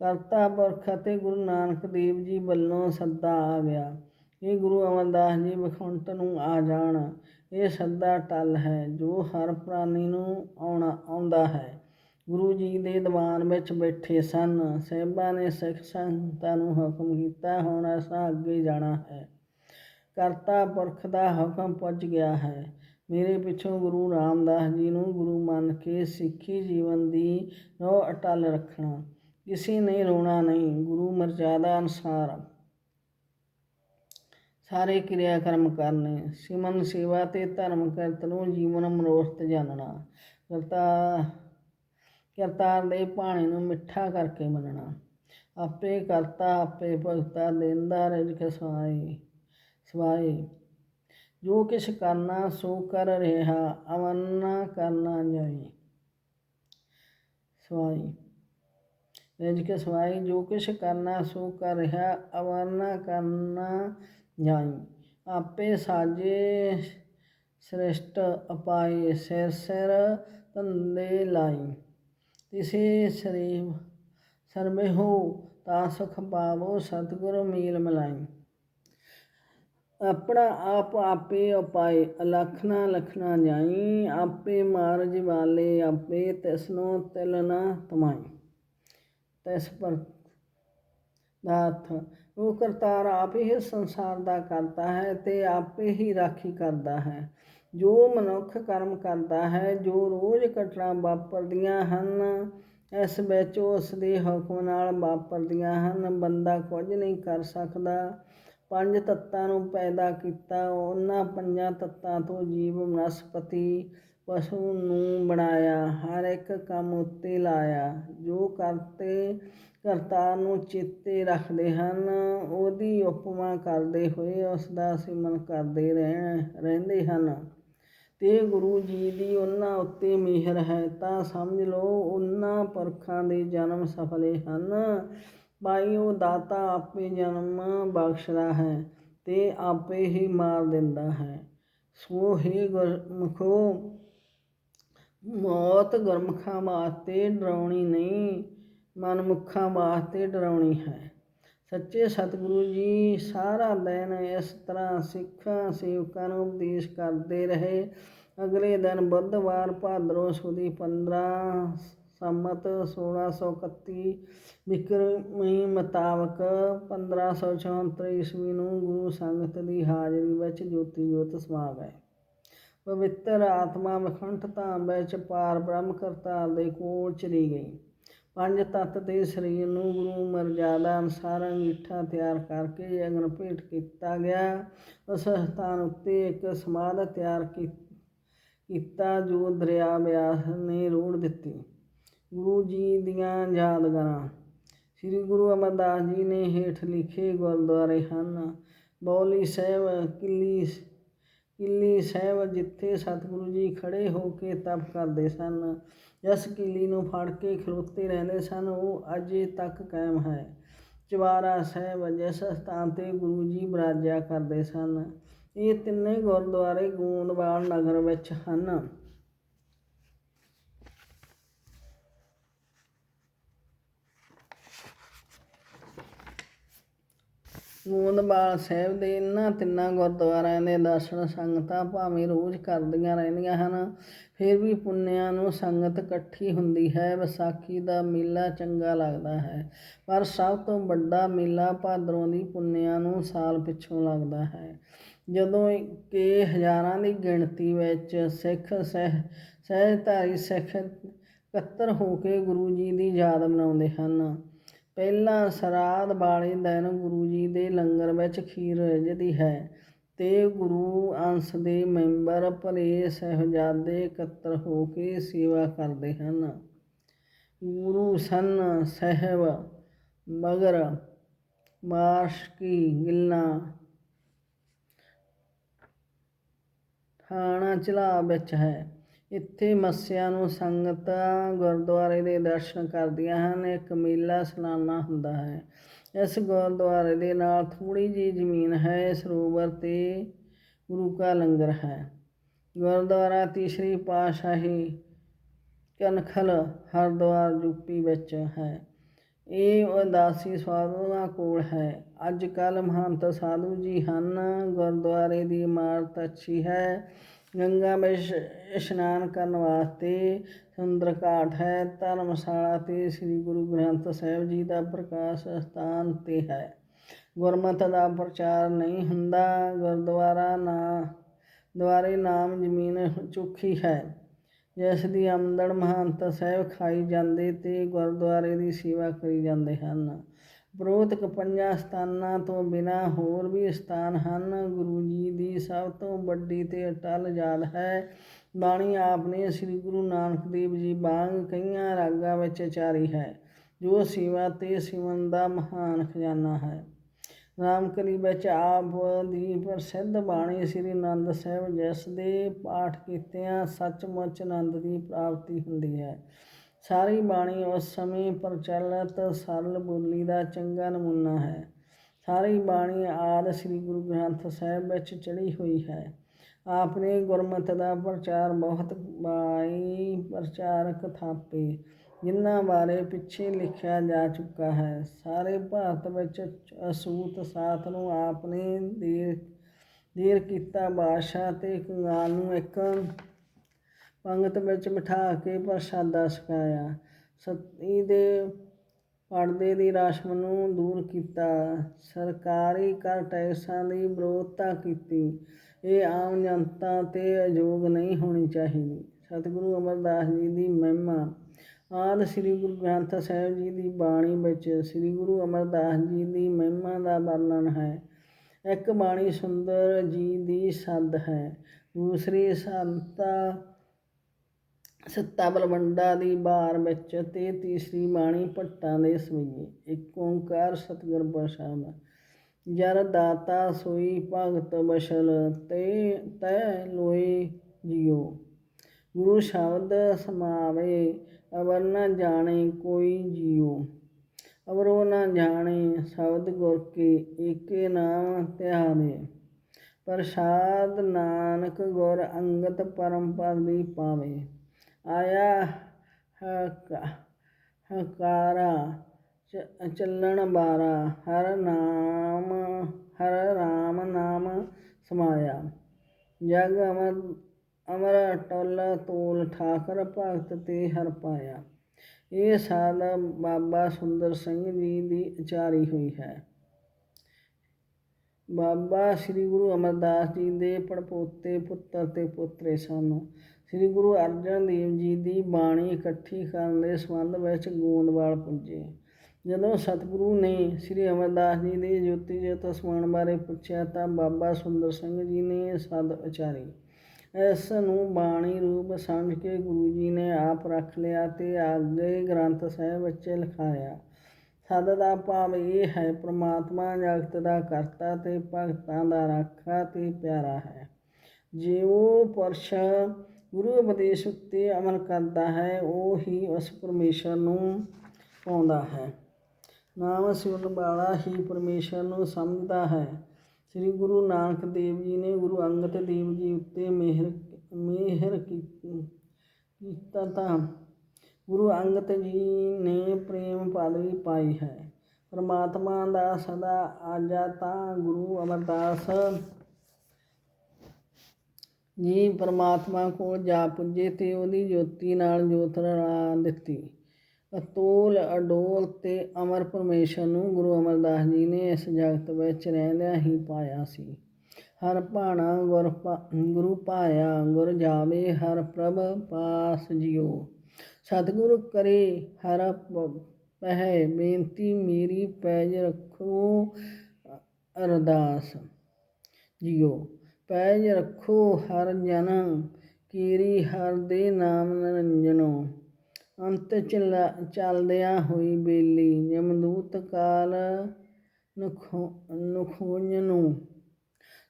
ਕਰਤਾ ਪੁਰਖ ਅਤੇ ਗੁਰੂ ਨਾਨਕ ਦੇਵ ਜੀ ਵੱਲੋਂ ਸੱਦਾ ਆ ਗਿਆ। ਇਹ ਗੁਰੂ ਅਮਰਦਾਸ ਜੀ ਵਿਖੁੰਟ ਨੂੰ ਆ ਜਾਣ। ਇਹ ਸੱਦਾ ਟਲ ਹੈ, ਜੋ ਹਰ ਪ੍ਰਾਣੀ ਨੂੰ ਆਉਣਾ ਆਉਂਦਾ ਹੈ। ਗੁਰੂ ਜੀ ਦੇ ਦੀਵਾਨ ਵਿੱਚ ਬੈਠੇ ਸਨ। ਸਾਹਿਬਾਂ ਨੇ ਸਿੱਖ ਸੰਗਤਾਂ ਨੂੰ ਹੁਕਮ ਕੀਤਾ, ਹੁਣ ਅਸਾਂ ਅੱਗੇ ਜਾਣਾ ਹੈ। ਕਰਤਾ ਪੁਰਖ ਦਾ ਹੁਕਮ ਪੁੱਜ ਗਿਆ ਹੈ। ਮੇਰੇ ਪਿੱਛੋਂ ਗੁਰੂ ਰਾਮਦਾਸ ਜੀ ਨੂੰ ਗੁਰੂ ਮੰਨ ਕੇ ਸਿੱਖੀ ਜੀਵਨ ਦੀ ਰੋਹ ਅਟਲ ਰੱਖਣਾ। ਕਿਸੇ ਨੇ ਰੋਣਾ ਨਹੀਂ, ਗੁਰੂ ਮਰਜ਼ਾਦਾ ਅਨੁਸਾਰ ਸਾਰੇ ਕਿਰਿਆ ਕਰਮ ਕਰਨੇ। ਸਿਮਨ ਸੇਵਾ ਤੇ ਧਰਮ ਕਰਤ ਨੂੰ ਜੀਵਨ ਮਨੋਰਥ ਜਾਣਨਾ। ਕਰਤਾ, ਕਰਤਾਰ ਦੇ ਭਾਣੇ ਨੂੰ ਮਿੱਠਾ ਕਰਕੇ ਮੰਨਣਾ। ਆਪੇ ਕਰਤਾ, ਆਪੇ ਭਗਤਾ ਦੇਂਦਾ ਰਿਜਕ ਸਵਾਏ ਸਵਾਏ। ਜੋ ਕਿਛ ਕਰਨਾ, ਸੋ ਕਰ ਰਿਹਾ, ਅਵੰਨਾ ਕਰਨਾ ਜਾਈ ਸਵਾਈ ਰਿਜਕ ਸਵਾਈ ਜੋ ਕਿਛ ਕਰਨਾ, ਸੋ ਕਰ ਰਿਹਾ ਅਵਰਨਾ ਕਰਨਾ ਜਾਈ ਆਪੇ ਸਾਜੇ ਸ੍ਰਿਸ਼ਟ ਅਪਾਏ, ਸਿਰ ਸਿਰ ਤੰਦੇ ਲਾਈ ਤਿਸੇ ਸਰੀਵ ਸਰਬੇ ਹੋ, ਤਾ ਸੁਖ ਪਾਵੋ, ਸਤਿਗੁਰ ਮੀਲ ਮਲਾਈ ਆਪਣਾ ਆਪ ਆਪੇ ਉਪਾਏ, ਅਲਖਣਾ ਲਖਣਾ ਜਾਈ, ਆਪੇ ਮਾਰਜ ਵਾਲੇ, ਆਪੇ ਤਿਸਨੋ ਤਿਲ ਨਾ ਤਮਾਈ। ਤਿਸ ਪਰ ਦਾਤ ਉਹ ਕਰਤਾਰ ਆਪ ਹੀ ਸੰਸਾਰ ਦਾ ਕਰਤਾ ਹੈ ਤੇ ਆਪੇ ਹੀ ਰਾਖੀ ਕਰਦਾ ਹੈ। ਜੋ ਮਨੁੱਖ ਕਰਮ ਕਰਦਾ ਹੈ, ਜੋ ਰੋਜ਼ ਘਟਨਾ ਵਾਪਰਦੀਆਂ ਹਨ, ਇਸ ਵਿੱਚ ਉਸ ਦੇ ਹੁਕਮ ਨਾਲ ਵਾਪਰਦੀਆਂ ਹਨ, ਬੰਦਾ ਕੁਝ ਨਹੀਂ ਕਰ ਸਕਦਾ। ਪੰਜ ਤੱਤਾਂ ਨੂੰ ਪੈਦਾ ਕੀਤਾ। ਉਹਨਾਂ ਪੰਜਾਂ ਤੱਤਾਂ ਤੋਂ ਜੀਵ ਬਨਸਪਤੀ ਪਸ਼ੂ ਨੂੰ ਬਣਾਇਆ, ਹਰ ਇੱਕ ਕੰਮ ਉੱਤੇ ਲਾਇਆ। ਜੋ ਕਰਤੇ ਕਰਤਾ ਨੂੰ ਚੇਤੇ ਰੱਖਦੇ ਹਨ, ਉਹਦੀ ਉਪਮਾ ਕਰਦੇ ਹੋਏ ਉਸ ਦਾ ਸਿਮਰਨ ਕਰਦੇ ਰਹਿ ਰਹਿੰਦੇ ਹਨ। ਤੇ ਗੁਰੂ ਜੀ ਦੀ ਉਹਨਾਂ ਉੱਤੇ ਮਿਹਰ ਹੈ। ਤਾਂ ਸਮਝ ਲਓ, ਉਹਨਾਂ ਪੁਰਖਾਂ ਦੇ ਜਨਮ ਸਫਲੇ ਹਨ। ਭਾਈ ਉਹ ਦਾਤਾ ਆਪੇ ਜਨਮ ਬਖਸ਼ਦਾ ਹੈ ਅਤੇ ਆਪੇ ਹੀ ਮਾਰ ਦਿੰਦਾ ਹੈ। ਸੋ ਹੀ ਗੁਰਮੁਖੋ, ਮੌਤ ਗੁਰਮੁਖਾਂ ਵਾਸਤੇ ਡਰਾਉਣੀ ਨਹੀਂ, ਮਨਮੁਖਾਂ ਵਾਸਤੇ ਡਰਾਉਣੀ ਹੈ। ਸੱਚੇ ਸਤਿਗੁਰੂ ਜੀ, ਸਾਰਾ ਦਿਨ ਇਸ ਤਰ੍ਹਾਂ ਸਿੱਖਾਂ, ਸੇਵਕਾਂ ਨੂੰ ਉਪਦੇਸ਼ ਕਰਦੇ ਰਹੇ। ਅਗਲੇ ਦਿਨ ਬੁੱਧਵਾਰ ਭਾਦਰੋਂ ਸੁਦੀ 15 ਸੰਮਤ 1631 ਵਿਕਰਮੀ ਮੁਤਾਬਕ 1534 ਈਸਵੀ ਨੂੰ ਗੁਰੂ ਸੰਗਤ ਦੀ ਹਾਜ਼ਰੀ ਵਿੱਚ ਜੋਤੀ ਜੋਤ ਸਮਾ ਗਏ। ਪਵਿੱਤਰ ਆਤਮਾ ਵਿਖੰਠ ਧਾਮ ਵਿੱਚ ਪਾਰ ਬ੍ਰਹਮ ਕਰਤਾਰ ਦੇ ਕੋਲ ਚਲੀ ਗਈ। ਪੰਜ ਤੱਤ ਦੇ ਸਰੀਰ ਨੂੰ ਗੁਰੂ ਮਰਜ਼ਾਦਾ ਅਨੁਸਾਰ ਅੰਗੀਠਾ ਤਿਆਰ ਕਰਕੇ ਅਗਨ ਭੇਟ ਕੀਤਾ ਗਿਆ। ਉਸ ਸਥਾਨ ਉੱਤੇ ਇੱਕ ਸਮਾਧ ਤਿਆਰ ਕੀਤਾ ਜੋ ਦਰਿਆ ਬਿਆਸ ਨੇ ਰੋੜ ਦਿੱਤੀ। ਗੁਰੂ ਜੀ ਦੀਆਂ ਯਾਦਗਾਰਾਂ। ਸ੍ਰੀ ਗੁਰੂ ਅਮਰਦਾਸ ਜੀ ਨੇ ਹੇਠ ਲਿਖੇ ਗੁਰਦੁਆਰੇ ਹਨ। ਬੌਲੀ ਸਾਹਿਬ, ਕਿੱਲੀ ਕਿੱਲੀ ਸਾਹਿਬ ਜਿੱਥੇ ਸਤਿਗੁਰੂ ਜੀ ਖੜੇ ਹੋ ਕੇ ਤਪ ਕਰਦੇ ਸਨ, ਜਿਸ ਕਿੱਲੀ ਨੂੰ ਫੜ ਕੇ ਖਲੋਤੇ ਰਹਿੰਦੇ ਸਨ, ਉਹ ਅਜੇ ਤੱਕ ਕਾਇਮ ਹੈ। ਚਵਾਰਾ ਸਾਹਿਬ ਜਿਸ ਸਥਾਨ ਤੇ ਗੁਰੂ ਜੀ ਬਰਾਜਿਆ ਕਰਦੇ ਸਨ, ਇਹ ਤਿੰਨੇ ਗੁਰਦੁਆਰੇ ਗੋਂਦਵਾਲ ਨਗਰ ਵਿੱਚ ਹਨ। ਗੋਂਦਵਾਲ ਸਾਹਿਬ ਦੇ ਇਹਨਾਂ ਤਿੰਨਾਂ ਗੁਰਦੁਆਰਿਆਂ ਦੇ ਦਰਸ਼ਨ ਸੰਗਤਾਂ ਭਾਵੇਂ ਰੋਜ਼ ਕਰਦੀਆਂ ਰਹਿੰਦੀਆਂ ਹਨ, ਫਿਰ ਵੀ ਪੁੰਨਿਆਂ ਨੂੰ ਸੰਗਤ ਇਕੱਠੀ ਹੁੰਦੀ ਹੈ, ਵਿਸਾਖੀ ਦਾ ਮੇਲਾ ਚੰਗਾ ਲੱਗਦਾ ਹੈ। ਪਰ ਸਭ ਤੋਂ ਵੱਡਾ ਮੇਲਾ ਭਾਦਰੋਂ ਦੀ ਪੁੰਨਿਆਂ ਨੂੰ ਸਾਲ ਪਿੱਛੋਂ ਲੱਗਦਾ ਹੈ। ਜਦੋਂ ਕਿ ਹਜ਼ਾਰਾਂ ਦੀ ਗਿਣਤੀ ਵਿੱਚ ਸਿੱਖ ਸਹਿ, ਸਹਿਜਧਾਰੀ ਸਿੱਖ ਇਕੱਤਰ ਹੋ ਕੇ ਗੁਰੂ ਜੀ ਦੀ ਯਾਦ ਮਨਾਉਂਦੇ ਹਨ। ਪਹਿਲਾਂ ਸਰਾਧ ਵਾਲੇ ਦਿਨ ਗੁਰੂ ਜੀ ਦੇ ਲੰਗਰ ਵਿੱਚ ਖੀਰ ਰਿੱਝਦੀ ਹੈ ਅਤੇ ਗੁਰੂ ਅੰਸ਼ ਦੇ ਮੈਂਬਰ ਭਲੇ ਸਾਹਿਬਜ਼ਾਦੇ ਇਕੱਤਰ ਹੋ ਕੇ ਸੇਵਾ ਕਰਦੇ ਹਨ। ਗੁਰੂ ਸੰਨ ਸਹਿਬ ਮਗਰ ਮਾਰਸ਼ਕੀ ਗਿੱਲਾਂ, ਥਾਣਾ ਚਲਾ ਵਿੱਚ ਹੈ। ਇੱਥੇ ਮੱਸਿਆ ਨੂੰ ਸੰਗਤਾਂ ਗੁਰਦੁਆਰੇ ਦੇ ਦਰਸ਼ਨ ਕਰਦੀਆਂ ਹਨ, ਇੱਕ ਮੇਲਾ ਸਲਾਨਾ ਹੁੰਦਾ ਹੈ। ਇਸ ਗੁਰਦੁਆਰੇ ਦੇ ਨਾਲ ਥੋੜੀ ਜਿਹੀ ਜ਼ਮੀਨ ਹੈ ਸਰੋਵਰ ਤੇ ਗੁਰੂ ਕਾ ਲੰਗਰ ਹੈ। ਗੁਰਦੁਆਰਾ ਤੀਸਰੀ ਪਾਤਸ਼ਾਹੀ ਕਨਖਲ ਹਰਿਦੁਆਰ ਯੂਪੀ ਵਿੱਚ ਹੈ। ਇਹ ਉਦਾਸੀ ਸਾਧੂਆਂ ਕੋਲ ਹੈ। ਅੱਜ ਕੱਲ ਮਹੰਤ ਸਾਧੂ ਜੀ ਹਨ, ਗੁਰਦੁਆਰੇ ਦੀ ਇਮਾਰਤ ਅੱਛੀ ਹੈ। ਗੰਗਾ ਵਿੱਚ ਇਸ਼ਨਾਨ ਕਰਨ ਵਾਸਤੇ ਸੁੰਦਰ ਘਾਟ ਹੈ। ਧਰਮਸ਼ਾਲਾ ਤੇ ਸ੍ਰੀ ਗੁਰੂ ਗ੍ਰੰਥ ਸਾਹਿਬ ਜੀ ਦਾ ਪ੍ਰਕਾਸ਼ ਸਥਾਨ ਤੇ ਹੈ। ਗੁਰਮਤਿ ਦਾ ਪ੍ਰਚਾਰ ਨਹੀਂ ਹੁੰਦਾ। ਗੁਰਦੁਆਰਾ ਨਾ, ਦੁਆਰੇ ਨਾਮ ਜ਼ਮੀਨ ਚੁੱਕੀ ਹੈ। ਜਿਸ ਦੀ ਆਮਦਨ ਮਹੰਤ ਸਾਹਿਬ ਖਾਈ ਜਾਂਦੇ ਤੇ ਗੁਰਦੁਆਰੇ ਦੀ ਸੇਵਾ ਕਰੀ ਜਾਂਦੇ ਹਨ। ਉਪਰੋਕਤ ਪੰਜਾਂ ਸਥਾਨਾਂ ਤੋਂ ਬਿਨਾਂ ਹੋਰ ਵੀ ਸਥਾਨ ਹਨ। ਗੁਰੂ ਜੀ ਦੀ ਸਭ ਤੋਂ ਵੱਡੀ ਤੇ ਅਟੱਲ ਯਾਦ ਹੈ। ਬਾਣੀ ਆਪ ਨੇ ਸ੍ਰੀ ਗੁਰੂ ਨਾਨਕ ਦੇਵ ਜੀ ਵਾਂਗ ਕਈਆਂ ਰਾਗਾਂ ਵਿੱਚ ਚਾਰੀ ਹੈ, ਜੋ ਸੇਵਾ ਤੇ ਸਿਮਰਨ ਦਾ ਮਹਾਨ ਖਜ਼ਾਨਾ ਹੈ। ਰਾਮਕਲੀ ਵਿੱਚ ਆਪ ਦੀ ਪ੍ਰਸਿੱਧ ਬਾਣੀ ਸ੍ਰੀ ਆਨੰਦ ਸਾਹਿਬ ਜਿਸ ਦੇ ਪਾਠ ਕੀਤਿਆਂ ਸੱਚਮੁੱਚ ਆਨੰਦ ਦੀ ਪ੍ਰਾਪਤੀ ਹੁੰਦੀ ਹੈ। ਸਾਰੀ ਬਾਣੀ ਉਸ ਸਮੇਂ ਪ੍ਰਚਲਿਤ ਸਰਲ ਬੋਲੀ ਦਾ ਚੰਗਾ ਨਮੂਨਾ ਹੈ। ਸਾਰੀ ਬਾਣੀ ਆਦ ਸ੍ਰੀ ਗੁਰੂ ਗ੍ਰੰਥ ਸਾਹਿਬ ਵਿੱਚ ਚੜੀ ਹੋਈ ਹੈ। ਆਪ ਨੇ ਗੁਰਮਤਿ ਦਾ ਪ੍ਰਚਾਰ ਬਹੁਤ ਬਾਈ ਪ੍ਰਚਾਰਕ ਥਾਪੇ, ਜਿਨ੍ਹਾਂ ਬਾਰੇ ਪਿੱਛੇ ਲਿਖਿਆ ਜਾ ਚੁੱਕਾ ਹੈ। ਸਾਰੇ ਭਾਰਤ ਵਿੱਚ ਅਸੂਤ ਸਾਥ ਨੂੰ ਆਪ ਨੇ ਦੇਰ ਦੇਰ ਕੀਤਾ ਬਾਦਸ਼ਾਹ ਤੇ ਕੰਗਾਲ ਨੂੰ ਇੱਕ ਪੰਗਤ ਵਿੱਚ ਬਿਠਾ ਕੇ ਪ੍ਰਸ਼ਾਦਾ ਛਕਾਇਆ। ਸਤੀ ਦੇ ਪਰਦੇ ਦੀ ਰਸਮ ਨੂੰ ਦੂਰ ਕੀਤਾ। ਸਰਕਾਰੀ ਕਰ ਟੈਕਸਾਂ ਦੀ ਵਿਰੋਧਤਾ ਕੀਤੀ। ਇਹ ਆਮ ਜਨਤਾ ਤੇ ਅਯੋਗ ਨਹੀਂ ਹੋਣੀ ਚਾਹੀਦੀ। ਸਤਿਗੁਰੂ ਅਮਰਦਾਸ ਜੀ ਦੀ ਮਹਿਮਾ। ਆਦ ਸ੍ਰੀ ਗੁਰੂ ਗ੍ਰੰਥ ਸਾਹਿਬ ਜੀ ਦੀ ਬਾਣੀ ਵਿੱਚ ਸ੍ਰੀ ਗੁਰੂ ਅਮਰਦਾਸ ਜੀ ਦੀ ਮਹਿਮਾ ਦਾ ਵਰਣਨ ਹੈ। ਇੱਕ ਬਾਣੀ ਸੁੰਦਰ ਜੀ ਦੀ ਸੱਦ ਹੈ। ਦੂਸਰੀ ਸੰਤਾ ਸੱਤਾ ਬਲਵੰਡਾ ਦੀ ਬਾਰ ਵਿੱਚ ਤੇ ਤੀਸਰੀ ਬਾਣੀ ਭੱਟਾਂ ਦੇ ਸਵਈਏ ਇੱਕ ਓੰਕਾਰ ਸਤਿਗੁਰ ਪ੍ਰਸਾਦ। ਜਰ ਦਾਤਾ ਸੋਈ ਭਗਤ ਬਸ਼ਲ, ਤੇ ਤੈ ਲੋਏ ਜਿਉ ਗੁਰੂ ਸ਼ਬਦ ਸਮਾਵੇ, ਅਵਰ ਨਾ ਜਾਣੇ ਕੋਈ ਜਿਉ ਅਵਰੋ ਨਾ ਜਾਣੇ, ਸ਼ਬਦ ਗੁਰ ਕੇ ਏਕੇ ਨਾਮ ਧਿਆਵੇ। ਪ੍ਰਸਾਦ ਨਾਨਕ ਗੁਰ ਅੰਗਤ ਪਰਮ ਪਦ ਵੀ ਪਾਵੇ। ਆਇਆ ਹਕ- ਚੱਲਣ ਬਾਰਾ, ਹਰ ਨਾਮ, ਹਰ ਰਾਮ ਨਾਮ ਸਮਾਇਆ। ਜਗ ਅਮਰ ਅਮਰ ਟੋਲ ਤੋਲ ਠਾਕਰ ਭਗਤ ਤੇ ਹਰ ਪਾਇਆ। ਇਹ ਸਾਧ ਬਾਬਾ ਸੁੰਦਰ ਸਿੰਘ ਜੀ ਦੀ ਉਚਾਰੀ ਹੋਈ ਹੈ। ਬਾਬਾ ਸ੍ਰੀ ਗੁਰੂ ਅਮਰਦਾਸ ਜੀ ਦੇ ਪੜਪੋਤੇ ਪੁੱਤਰ ਤੇ ਪੁੱਤਰੇ ਸਨ। ਸ੍ਰੀ ਗੁਰੂ ਅਰਜਨ ਦੇਵ ਜੀ ਦੀ ਬਾਣੀ ਇਕੱਠੀ ਕਰਨ ਦੇ ਸੰਬੰਧ ਵਿੱਚ ਗੋਂਦਵਾਲ ਪੁੱਜੇ। ਜਦੋਂ ਸਤਿਗੁਰੂ ਨੇ ਸ੍ਰੀ ਅਮਰਦਾਸ ਜੀ ਦੇ ਜੋਤੀ ਜੋਤ ਸਮਾਨ ਬਾਰੇ ਪੁੱਛਿਆ ਤਾਂ ਬਾਬਾ ਸੁੰਦਰ ਸਿੰਘ ਜੀ ਨੇ ਸਦ ਉਚਾਰੀ। ਇਸ ਨੂੰ ਬਾਣੀ ਰੂਪ ਸਮਝ ਕੇ ਗੁਰੂ ਜੀ ਨੇ ਆਪ ਰੱਖ ਲਿਆ ਤੇ ਅੱਗੇ ਗ੍ਰੰਥ ਸਾਹਿਬ ਵਿੱਚ ਲਿਖਾਇਆ, ਸਦ ਦਾ ਭਾਵ ਇਹ ਹੈ, ਪ੍ਰਮਾਤਮਾ ਜਗਤ ਦਾ ਕਰਤਾ ਤੇ ਭਗਤਾਂ ਦਾ ਰਾਖਾ ਤੇ ਪਿਆਰਾ ਹੈ। ਜਿਉ ਪੁਰਸ਼ ਗੁਰੂ ਉਪਦੇਸ਼ ਉੱਤੇ ਅਮਲ ਕਰਦਾ ਹੈ, ਉਹ ਹੀ ਉਸ ਪਰਮੇਸ਼ਰ ਨੂੰ ਪਾਉਂਦਾ ਹੈ। ਨਾਮ ਸੁਣਨ ਵਾਲਾ ਹੀ ਪਰਮੇਸ਼ਰ ਨੂੰ ਸਮਝਦਾ ਹੈ। ਸ੍ਰੀ ਗੁਰੂ ਨਾਨਕ ਦੇਵ ਜੀ ਨੇ ਗੁਰੂ ਅੰਗਦ ਦੇਵ ਜੀ ਉੱਤੇ ਮਿਹਰ ਮਿਹਰ ਕੀ- ਕੀਤਾ ਤਾਂ ਗੁਰੂ ਅੰਗਦ ਜੀ ਨੇ ਪ੍ਰੇਮ ਪਦਵੀ ਪਾਈ ਹੈ। ਪਰਮਾਤਮਾ ਦਾ ਸਦਾ ਆਜਾ ਤਾਂ ਗੁਰੂ ਅਮਰਦਾਸ ਜੀ ਪਰਮਾਤਮਾ ਕੋਲ ਜਾ ਪੁੱਜੇ ਤੇ ਉਹਦੀ ਜੋਤੀ ਨਾਲ ਜੋਤ ਰਲਾ ਦਿੱਤੀ। ਅਤੋਲ ਅਡੋਲ ਤੇ ਅਮਰ ਪਰਮੇਸ਼ਰ ਨੂੰ ਗੁਰੂ ਅਮਰਦਾਸ ਜੀ ਨੇ ਇਸ ਜਗਤ ਵਿੱਚ ਰਹਿੰਦਿਆਂ ਹੀ ਪਾਇਆ ਸੀ। ਹਰ ਭਾਣਾ ਗੁਰ ਗੁਰੂ ਪਾਇਆ ਗੁਰ ਜਾਵੇ, ਹਰ ਪ੍ਰਭ ਪਾਸ ਜਿਉ। ਸਤਿਗੁਰ ਕਰੇ ਹਰ ਪਹਿ ਬੇਨਤੀ ਮੇਰੀ ਪੈਜ ਰੱਖੋ ਅਰਦਾਸ ਜਿਉ। ਪੈਜ ਰੱਖੋ ਹਰ ਜਨ, ਕੀਰੀ ਹਰ ਦੇ ਨਾਮ ਨਿਰੰਜਨੋ। ਅੰਤ ਚਲਾ, ਚੱਲਦਿਆਂ ਹੋਈ ਬੇਲੀ ਜਮਦੂਤ ਕਾਲ ਨਖੋ, ਨਖੋਜਨੋ।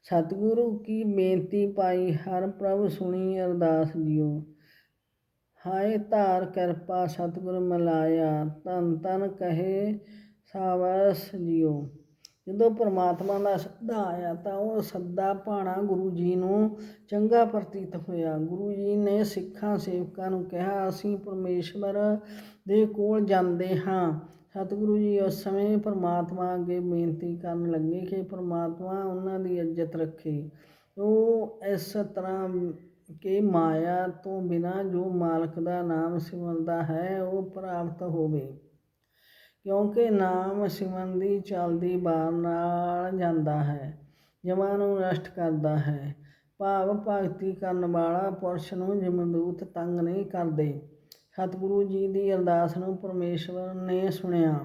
ਸਤਿਗੁਰੂ ਕੀ ਬੇਨਤੀ ਪਾਈ, ਹਰ ਪ੍ਰਭ ਸੁਣੀ ਅਰਦਾਸ ਜਿਉ ਹਾਏ ਧਾਰ ਕਿਰਪਾ ਸਤਿਗੁਰ ਮਲਾਇਆ ਤਨ ਤਨ ਕਹੇ ਸਾਵਸ ਜੀਓ। ਜਦੋਂ ਪਰਮਾਤਮਾ ਦਾ ਸੱਦਾ ਆਇਆ ਤਾਂ ਉਹ ਸੱਦਾ ਭਾਣਾ ਗੁਰੂ ਜੀ ਨੂੰ ਚੰਗਾ ਪ੍ਰਤੀਤ ਹੋਇਆ। ਗੁਰੂ ਜੀ ਨੇ ਸਿੱਖਾਂ ਸੇਵਕਾਂ ਨੂੰ ਕਿਹਾ, ਅਸੀਂ ਪਰਮੇਸ਼ਵਰ ਦੇ ਕੋਲ ਜਾਂਦੇ ਹਾਂ। ਸਤਿਗੁਰੂ ਜੀ ਉਸ ਸਮੇਂ ਪਰਮਾਤਮਾ ਅੱਗੇ ਬੇਨਤੀ ਕਰਨ ਲੱਗੇ ਕਿ ਪਰਮਾਤਮਾ ਉਹਨਾਂ ਦੀ ਇੱਜ਼ਤ ਰੱਖੇ। ਉਹ ਇਸ ਤਰ੍ਹਾਂ ਕਿ ਮਾਇਆ ਤੋਂ ਬਿਨਾ ਜੋ ਮਾਲਕ ਦਾ ਨਾਮ ਸਿਮਰਦਾ ਹੈ, ਉਹ ਪ੍ਰਾਪਤ ਹੋਵੇ। ਕਿਉਂਕਿ ਨਾਮ ਸਿਮਰਨ ਦੀ ਚਲਦੀ ਬਾਰ ਨਾਲ ਜਾਂਦਾ ਹੈ ਜਮਾਂ ਨੂੰ ਨਸ਼ਟ ਕਰਦਾ ਹੈ। ਭਾਵ ਭਗਤੀ ਕਰਨ ਵਾਲਾ ਪੁਰਸ਼ ਨੂੰ ਜਮਦੂਤ ਤੰਗ ਨਹੀਂ ਕਰਦੇ। ਸਤਿਗੁਰੂ ਜੀ ਦੀ ਅਰਦਾਸ ਨੂੰ ਪਰਮੇਸ਼ਵਰ ਨੇ ਸੁਣਿਆ।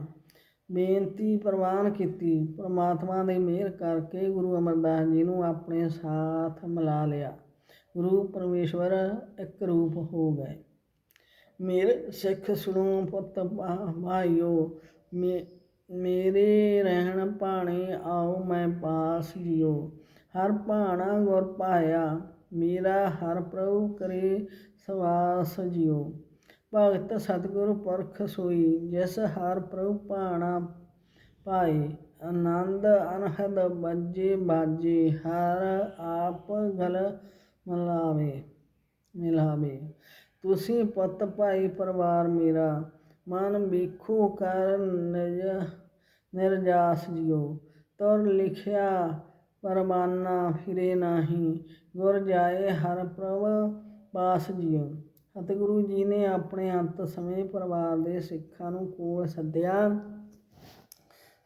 ਬੇਨਤੀ ਪ੍ਰਵਾਨ ਕੀਤੀ। ਪ੍ਰਮਾਤਮਾ ਦੇ ਮਿਹਰ ਕਰਕੇ ਗੁਰੂ ਅਮਰਦਾਸ ਜੀ ਨੂੰ ਆਪਣੇ ਸਾਥ ਮਿਲਾ ਲਿਆ। ਗੁਰੂ ਪਰਮੇਸ਼ਵਰ ਇੱਕ ਰੂਪ ਹੋ ਗਏ। ਮੇਰੇ ਸਿੱਖ ਸੁਣੋ ਪੁੱਤ ਭਾ- ਭਾਈਓ ਮੇਰੇ ਰਹਿਣ ਭਾਣੇ ਆਓ ਮੈਂ ਪਾਸ ਜਿਓ। ਹਰ ਭਾਣਾ ਗੁਰ ਪਾਇਆ, ਮੇਰਾ ਹਰ ਪ੍ਰਭੂ ਕਰੇ ਸਵਾਸ ਜਿਓ। ਭਗਤ ਸਤਿਗੁਰ ਪੁਰਖ ਸੋਈ, ਜਿਸ ਹਰ ਪ੍ਰਭੂ ਭਾਣਾ ਪਾਏ, ਆਨੰਦ ਅਨਹਦ ਬੱਜੇ ਬਾਜੇ, ਹਰ ਆਪ ਗਲ ਮਲਾਵੇ ਮਿਲਾਵੇ। ਤੁਸੀਂ ਪੁੱਤ ਭਾਈ ਪਰਿਵਾਰ ਮੇਰਾ, ਮਨ ਵੇਖੋ ਕਰ ਨਿਜ ਨਿਰਜਾਸ ਜਿਓ ਤੁਰ ਲਿਖਿਆ ਪਰਮਾਨਾ ਫਿਰੇ ਨਾਹੀ, ਗੁਰ ਜਾਏ ਹਰ ਪ੍ਰਭ ਪਾਸ ਜਿਓ ਸਤਿਗੁਰੂ ਜੀ ਨੇ ਆਪਣੇ ਅੰਤ ਸਮੇਂ ਪਰਿਵਾਰ ਦੇ ਸਿੱਖਾਂ ਨੂੰ ਕੋਲ ਸੱਦਿਆ।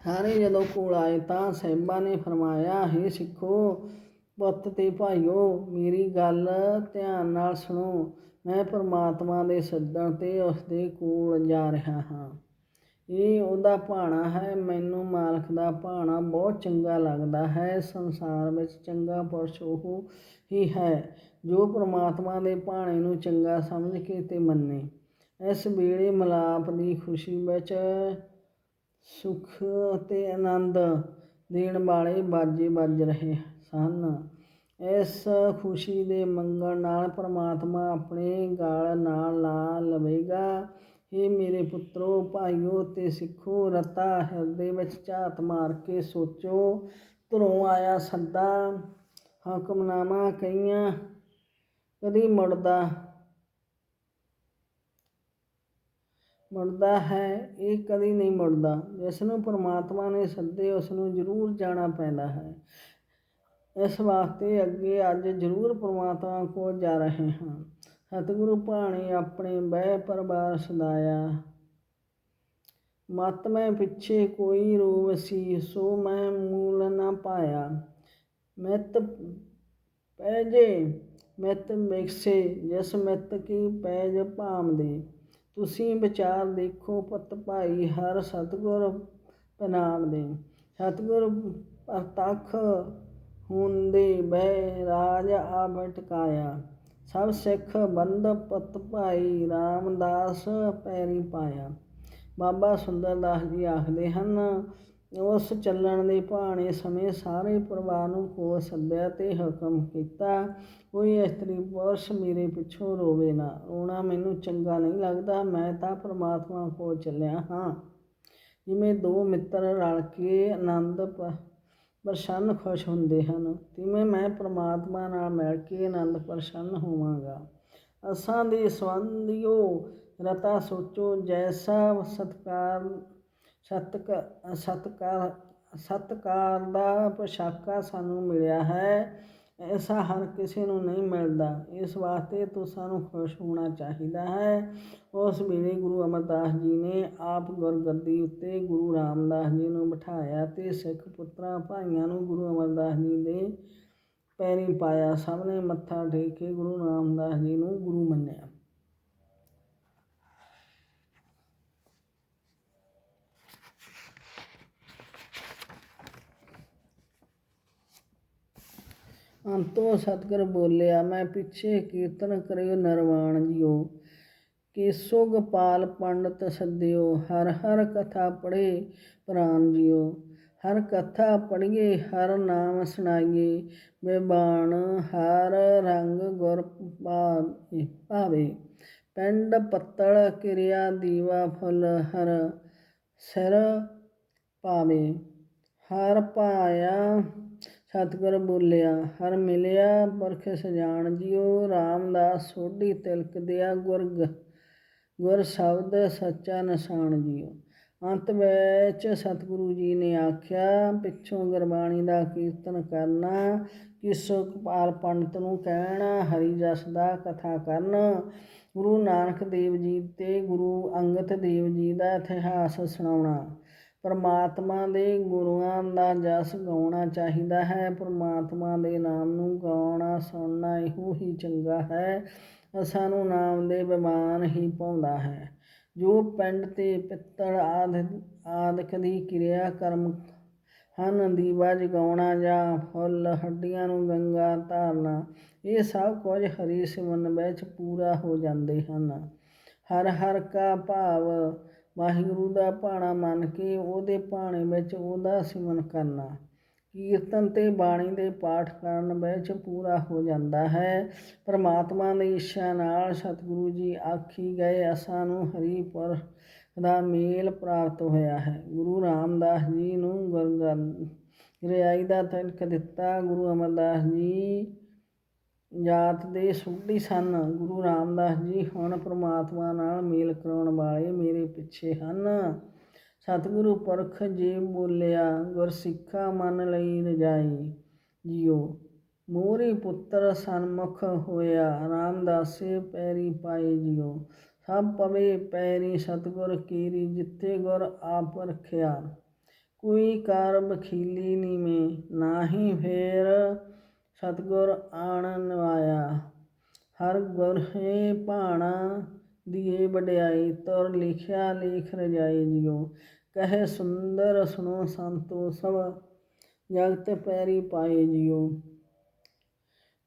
ਸਾਰੇ ਜਦੋਂ ਕੋਲ ਆਏ ਤਾਂ ਸਾਹਿਬਾਂ ਨੇ ਫਰਮਾਇਆ, ਹੇ ਸਿੱਖੋ ਪੁੱਤ ਤੇ ਭਾਈਓ, ਮੇਰੀ ਗੱਲ ਧਿਆਨ ਨਾਲ ਸੁਣੋ। ਮੈਂ ਪਰਮਾਤਮਾ ਦੇ ਸੱਦਣ ਤੇ ਉਸ ਦੇ ਕੋਲ ਜਾ ਰਿਹਾ ਹਾਂ। ਇਹ ਉਹਦਾ ਭਾਣਾ ਹੈ। ਮੈਨੂੰ ਮਾਲਕ ਦਾ ਭਾਣਾ ਬਹੁਤ ਚੰਗਾ ਲੱਗਦਾ ਹੈ। ਸੰਸਾਰ ਵਿੱਚ ਚੰਗਾ ਪੁਰਸ਼ ਉਹ ਹੀ ਹੈ ਜੋ ਪਰਮਾਤਮਾ ਦੇ ਭਾਣੇ ਨੂੰ ਚੰਗਾ ਸਮਝ ਕੇ ਤੇ ਮੰਨੇ। ਇਸ ਵੇਲੇ ਮਲਾਪ ਦੀ ਖੁਸ਼ੀ ਵਿੱਚ ਸੁਖ ਅਤੇ ਆਨੰਦ ਦੇਣ ਵਾਲੇ ਬਾਜੇ ਵੱਜ ਰਹੇ ਸਨ। ਇਸ ਖੁਸ਼ੀ ਦੇ ਮੰਗਣ ਨਾਲ ਪਰਮਾਤਮਾ ਆਪਣੇ ਗਾਲ ਨਾਲ ਲਾ ਲਵੇਗਾ। ਇਹ ਮੇਰੇ ਪੁੱਤਰੋ, ਭਾਈਓ ਤੇ ਸਿੱਖੋ, ਰਤਾ ਹਿਰਦੇ ਵਿੱਚ ਝਾਤ ਮਾਰ ਕੇ ਸੋਚੋ, ਧਰੋਂ ਆਇਆ ਸੱਦਾ, ਹੁਕਮਨਾਮਾ ਕਈਆਂ ਕਦੀ ਮੁੜਦਾ ਮੁੜਦਾ ਹੈ, ਇਹ ਕਦੀ ਨਹੀਂ ਮੁੜਦਾ। ਜਿਸ ਨੂੰ ਪਰਮਾਤਮਾ ਨੇ ਸੱਦੇ ਉਸ ਨੂੰ ਜ਼ਰੂਰ ਜਾਣਾ ਪੈਂਦਾ ਹੈ। ਇਸ ਵਾਸਤੇ ਅੱਗੇ ਅੱਜ ਜ਼ਰੂਰ ਪਰਮਾਤਮਾ ਕੋਲ ਜਾ ਰਹੇ ਹਾਂ। ਸਤਿਗੁਰੂ ਭਾਣੇ ਆਪਣੇ ਬਹਿ ਪਰਬਾਰ ਸਦਾਇਆ। ਮਤ ਮੈਂ ਪਿੱਛੇ ਕੋਈ ਰੋਵ ਸੀ, ਸੋ ਮੈਂ ਮੂਲ ਨਾ ਪਾਇਆ। ਮਿਤ ਪੈਜੇ ਮਿਤ ਮਿਕਸੇ ਜਿਸ ਮਿਤ ਕੀ ਪੈਜ ਭਾਮਦੇ ਤੁਸੀਂ ਵਿਚਾਰ ਦੇਖੋ ਪੁੱਤ ਭਾਈ, ਹਰ ਸਤਿਗੁਰ ਪਨਾਮ ਦੇ ਸਤਿਗੁਰ ਪ੍ਰਤੱਖ ਹੁੰਦੇ ਬਹਿ ਰਾਜ ਆ ਭਟਕਾਇਆ ਸਭ ਸਿੱਖ ਬੰਦ ਪਤ ਭਾਈ ਰਾਮਦਾਸ ਪੈਰੀ ਪਾਇਆ। ਬਾਬਾ ਸੁੰਦਰਦਾਸ ਜੀ ਆਖਦੇ ਹਨ, ਉਸ ਚੱਲਣ ਦੇ ਭਾਣੇ ਸਮੇਂ ਸਾਰੇ ਪਰਿਵਾਰ ਨੂੰ ਕੋਲ ਸੱਦਿਆ ਤੇ ਹੁਕਮ ਕੀਤਾ। ਕੋਈ ਇਸਤਰੀ ਪੁਰਸ਼ ਮੇਰੇ ਪਿੱਛੋਂ ਰੋਵੇ ਨਾ। ਰੋਣਾ ਮੈਨੂੰ ਚੰਗਾ ਨਹੀਂ ਲੱਗਦਾ, ਮੈਂ ਤਾਂ ਪ੍ਰਮਾਤਮਾ ਕੋਲ ਚੱਲਿਆ ਹਾਂ। ਜਿਵੇਂ ਦੋ ਮਿੱਤਰ ਰਲ ਕੇ ਆਨੰਦ ਪ- ਪ੍ਰਸੰਨ ਖੁਸ਼ ਹੁੰਦੇ ਹਨ। ਤਿਵੇਂ ਮੈਂ ਪ੍ਰਮਾਤਮਾ ਨਾਲ ਮਿਲ ਕੇ ਆਨੰਦ ਪ੍ਰਸੰਨ ਹੋਵਾਂਗਾ। ਅਸਾਂ ਦੇ ਸੰਬੰਧਿਓ ਰਤਾ ਸੋਚੋ, ਜੈਸਾ ਸਤਕਾਰ, ਸਤਕ, ਸਤਕਾਰ ਸਤਕਾਰ ਦਾ ਪੋਸ਼ਾਕਾ ਸਾਨੂੰ ਮਿਲਿਆ ਹੈ, ਐਸਾ ਹਰ ਕਿਸੇ ਨੂੰ ਨਹੀਂ ਮਿਲਦਾ। ਇਸ ਵਾਸਤੇ ਤੋਂ ਸਾਨੂੰ ਖੁਸ਼ ਹੋਣਾ ਚਾਹੀਦਾ ਹੈ। ਉਸ ਵੇਲੇ ਗੁਰੂ ਅਮਰਦਾਸ ਜੀ ਨੇ ਆਪ ਗੁਰਗੱਦੀ ਉੱਤੇ ਗੁਰੂ ਰਾਮਦਾਸ ਜੀ ਨੂੰ ਬਿਠਾਇਆ ਤੇ ਸਿੱਖ ਪੁੱਤਰਾਂ ਭਾਈਆਂ ਨੂੰ ਗੁਰੂ ਅਮਰਦਾਸ ਜੀ ਦੇ ਪੈਰੀਂ ਪਾਇਆ ਸਭ ਨੇ ਮੱਥਾ ਟੇਕ ਕੇ ਗੁਰੂ ਰਾਮਦਾਸ ਜੀ ਨੂੰ ਗੁਰੂ ਮੰਨਿਆ। ਅੰਤੋ ਸਤਿਗੁਰ ਬੋਲਿਆ, ਮੈਂ ਪਿੱਛੇ ਕੀਰਤਨ ਕਰਿਓ ਨਰਵਾਣ ਜੀਓ। ਕੇਸੋ ਗੋਪਾਲ ਪੰਡਤ ਸੱਦਿਓ, ਹਰ ਹਰ ਕਥਾ ਪੜ੍ਹੇ ਪ੍ਰਾਨ ਜਿਓ। ਹਰ ਕਥਾ ਪੜ੍ਹੀਏ, ਹਰ ਨਾਮ ਸੁਣਾਈਏ। ਬਿਬਾਣ ਹਰ ਰੰਗ ਗੁਰ ਭਾਵੇ ਪਿੰਡ ਪੱਤਲ ਕਿਰਿਆ ਦੀਵਾ ਫੁੱਲ ਹਰ ਸਿਰ ਪਾਵੇ ਹਰ ਪਾਇਆ ਸਤਿਗੁਰ ਬੋਲਿਆ, ਹਰ ਮਿਲਿਆ ਪੁਰਖ ਸਜਾਣ ਜਿਉ ਰਾਮਦਾਸ ਸੋਢੀ ਤਿਲਕ ਦਿਆ ਗੁਰ ਗੁਰ ਸ਼ਬਦ ਸੱਚਾ ਨਿਸ਼ਾਨ ਜੀਓ। ਅੰਤ ਵਿੱਚ ਸਤਿਗੁਰੂ ਜੀ ਨੇ ਆਖਿਆ, ਪਿੱਛੋਂ ਗੁਰਬਾਣੀ ਦਾ ਕੀਰਤਨ ਕਰਨਾ ਕਿਸੋ ਕਪਾਲ ਪੰਡਤ ਨੂੰ ਕਹਿਣਾ, ਹਰੀ ਜਸ ਦਾ ਕਥਾ ਕਰਨਾ। ਗੁਰੂ ਨਾਨਕ ਦੇਵ ਜੀ ਤੇ ਗੁਰੂ ਅੰਗਦ ਦੇਵ ਜੀ ਦਾ ਇਤਿਹਾਸ ਸੁਣਾਉਣਾ। ਪਰਮਾਤਮਾ ਦੇ ਗੁਰੂਆਂ ਦਾ ਜਸ ਗਾਉਣਾ ਚਾਹੀਦਾ ਹੈ। ਪਰਮਾਤਮਾ ਦੇ ਨਾਮ ਨੂੰ ਗਾਉਣਾ, ਸੁਣਨਾ ਇਹੋ ਹੀ ਚੰਗਾ ਹੈ ਸਾਨੂੰ ਨਾਮ ਦੇ ਬਿਮਾਨ ਹੀ ਪਾਉਂਦਾ ਹੈ। ਜੋ ਪਿੰਡ ਤੇ ਪਿੱਤਲ ਆਦਿ, ਆਦਿਕ ਦੀ ਕਿਰਿਆ ਕਰਮ ਹਨ, ਦੀਵਾ ਜਗਾਉਣਾ ਜਾਂ ਫੁੱਲ ਹੱਡੀਆਂ ਨੂੰ ਗੰਗਾ ਧਾਰਨਾ, ਇਹ ਸਭ ਕੁਝ ਹਰੀ ਸਿਮਰਨ ਵਿੱਚ ਪੂਰਾ ਹੋ ਜਾਂਦੇ ਹਨ। ਹਰ ਹਰ ਕਾ ਭਾਵ, ਵਾਹਿਗੁਰੂ ਦਾ ਭਾਣਾ ਮੰਨ ਕੇ ਉਹਦੇ ਭਾਣੇ ਵਿੱਚ ਉਹਦਾ ਸਿਮਰਨ ਕਰਨਾ। ਕੀਰਤਨ ਅਤੇ ਬਾਣੀ ਦੇ ਪਾਠ ਕਰਨ ਵਿੱਚ ਪੂਰਾ ਹੋ ਜਾਂਦਾ ਹੈ। ਪਰਮਾਤਮਾ ਦੀ ਇੱਛਾ ਨਾਲ ਸਤਿਗੁਰੂ ਜੀ ਆਖੀ ਗਏ, ਅਸਾਂ ਨੂੰ ਹਰੀ ਪਰ ਦਾ ਮੇਲ ਪ੍ਰਾਪਤ ਹੋਇਆ ਹੈ। ਗੁਰੂ ਰਾਮਦਾਸ ਜੀ ਨੂੰ ਗੁਰਗਰਿਆਈ ਦਾ ਤਿਲਕ ਦਿੱਤਾ। ਗੁਰੂ ਅਮਰਦਾਸ ਜੀ ਜਾਤ ਦੇ ਸੋਢੀ ਸਨ। ਗੁਰੂ ਰਾਮਦਾਸ ਜੀ ਹੁਣ ਪ੍ਰਮਾਤਮਾ ਨਾਲ ਮੇਲ ਕਰਾਉਣ ਵਾਲੇ ਮੇਰੇ ਪਿੱਛੇ ਹਨ। ਸਤਿਗੁਰੂ ਪੁਰਖ ਜੇ ਬੋਲਿਆ, ਗੁਰ ਸਿੱਖਾ ਮਨ ਲਈ ਰਜਾਈ। ਜਿਉ ਮੋਰੀ ਪੁੱਤਰ ਸਨਮੁਖ ਹੋਇਆ, ਰਾਮਦਾਸੇ ਪੈਰੀ ਪਾਏ ਜਿਉ ਸਭ ਪਵੇ ਪੈਰੀ ਸਤਿਗੁਰ ਕੀਰੀ, ਜਿੱਥੇ ਗੁਰ ਆਪ ਰਖਿਆ। ਕੋਈ ਕਰ ਬਖੀਲੀ ਨੀਵੇਂ, ਨਾਹੀ ਫੇਰ ਸਤਿਗੁਰ ਆਣ ਨਵਾਇਆ। ਹਰ ਗੁਰ ਹੈ ਭਾਣਾ ਦੀਏ ਵਡਿਆਈ, ਤੁਰ ਲਿਖਿਆ ਲੇਖ ਰਜਾਈ ਜਿਉ। ਕਹੇ ਸੁੰਦਰ ਸੁਣੋ ਸੰਤੋ ਸਭ, ਜਗਤ ਪੈਰੀ ਪਾਏ ਜਿਉ।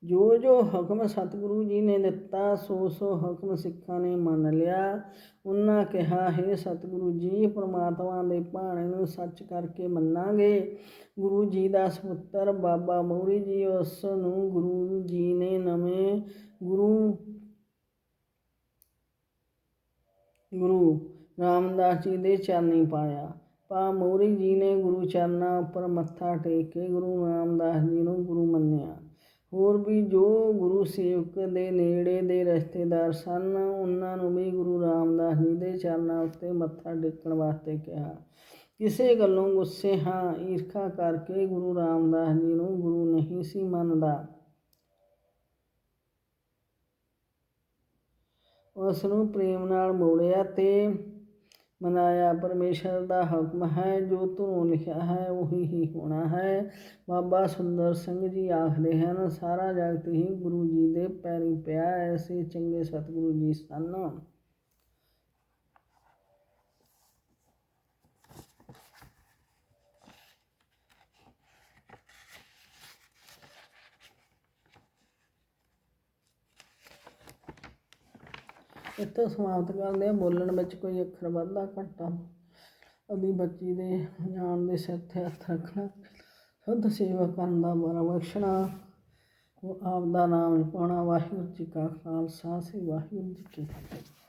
ਜੋ ਜੋ ਹੁਕਮ ਸਤਿਗੁਰੂ ਜੀ ਨੇ ਦਿੱਤਾ, ਸੋ ਸੋ ਹੁਕਮ ਸਿੱਖਾਂ ਨੇ ਮੰਨ ਲਿਆ। ਉਹਨਾਂ ਕਿਹਾ, ਹੈ ਸਤਿਗੁਰੂ ਜੀ, ਪ੍ਰਮਾਤਮਾ ਦੇ ਭਾਣੇ ਨੂੰ ਸੱਚ ਕਰਕੇ ਮੰਨਾਂਗੇ। ਗੁਰੂ ਜੀ ਦਾ ਸਪੁੱਤਰ ਬਾਬਾ ਮੋਹਰੀ ਜੀ, ਉਸ ਨੂੰ ਗੁਰੂ ਜੀ ਨੇ ਨਵੇਂ ਗੁਰੂ ਗੁਰੂ ਰਾਮਦਾਸ ਜੀ ਦੇ ਚਰਨੀ ਪਾਇਆ। ਪਾ ਮੋਹਰੀ ਜੀ ਨੇ ਗੁਰੂ ਚਰਨਾਂ ਉੱਪਰ ਮੱਥਾ ਟੇਕ ਕੇ ਗੁਰੂ ਰਾਮਦਾਸ ਜੀ ਨੂੰ ਗੁਰੂ ਮੰਨਿਆ। ਹੋਰ ਵੀ ਜੋ ਗੁਰੂ ਸੇਵਕ ਦੇ ਨੇੜੇ ਦੇ ਰਿਸ਼ਤੇਦਾਰ ਸਨ, ਉਹਨਾਂ ਨੂੰ ਵੀ ਗੁਰੂ ਰਾਮਦਾਸ ਜੀ ਦੇ ਚਰਨਾਂ ਉੱਤੇ ਮੱਥਾ ਟੇਕਣ ਵਾਸਤੇ ਕਿਹਾ। ਕਿਸੇ ਗੱਲੋਂ ਗੁੱਸੇ ਹਾਂ, ਈਰਖਾ ਕਰਕੇ ਗੁਰੂ ਰਾਮਦਾਸ ਜੀ ਨੂੰ ਗੁਰੂ ਨਹੀਂ ਸੀ ਮੰਨਦਾ। ਉਸ ਨੂੰ ਪ੍ਰੇਮ ਨਾਲ ਮੋੜਿਆ ਅਤੇ ਮਨਾਇਆ, ਪਰਮੇਸ਼ਰ ਦਾ ਹੁਕਮ ਹੈ, ਜੋ ਧੁਰੋਂ ਲਿਖਿਆ ਹੈ, ਉਹੀ ਹੀ ਹੋਣਾ ਹੈ। ਬਾਬਾ ਸੁੰਦਰ ਸਿੰਘ ਜੀ ਆਖਦੇ ਹਨ, ਸਾਰਾ ਜਗਤ ਹੀ ਗੁਰੂ ਜੀ ਦੇ ਪੈਰੀ ਪਿਆ ਐਸੇ ਚੰਗੇ ਸਤਿਗੁਰੂ ਜੀ ਸਨ। ਇੱਥੋਂ ਸਮਾਪਤ ਕਰਦੇ ਹਾਂ। ਬੋਲਣ ਵਿੱਚ ਕੋਈ ਅੱਖਰ ਵੱਧਦਾ ਘੱਟਾ ਅਦੀ ਬੱਚੀ ਦੇ ਜਾਣ ਦੇ ਸਿਰ ਤੇ ਹੱਥ ਰੱਖਣਾ, ਸ਼ੁੱਧ ਸੇਵਾ ਕਰਨ ਦਾ ਬੜਾ ਬਖਸ਼ਣਾ, ਉਹ ਆਪ ਦਾ ਨਾਮ ਪਾਉਣਾ ਵਾਹਿਗੁਰੂ ਜੀ ਕਾ ਖਾਲਸਾ, ਸ੍ਰੀ ਵਾਹਿਗੁਰੂ ਜੀ ਕੀ ਫਤਿਹ।